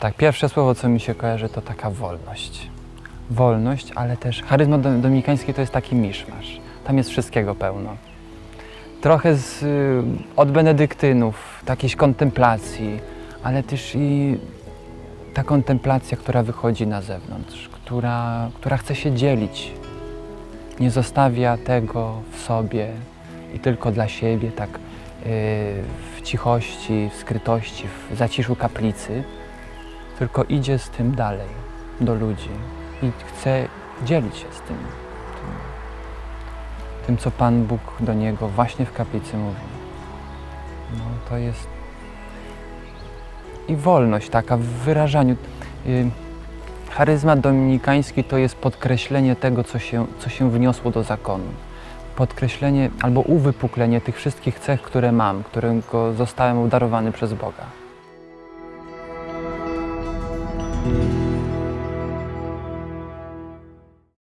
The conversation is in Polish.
Tak, pierwsze słowo, co mi się kojarzy, to taka wolność. Wolność, ale też charyzma do- dominikański to jest taki miszmasz. Tam jest wszystkiego pełno. Trochę z, y, od benedyktynów, takiejś kontemplacji, ale też i ta kontemplacja, która wychodzi na zewnątrz, która, która chce się dzielić. Nie zostawia tego w sobie i tylko dla siebie, tak y, w cichości, w skrytości, w zaciszu kaplicy, tylko idzie z tym dalej do ludzi i chce dzielić się z tym, tym, tym co Pan Bóg do niego właśnie w kaplicy mówi. No to jest i wolność taka w wyrażaniu. Y, Charyzmat dominikański to jest podkreślenie tego, co się, co się wniosło do zakonu. Podkreślenie albo uwypuklenie tych wszystkich cech, które mam, którego zostałem obdarowany przez Boga. Thank you.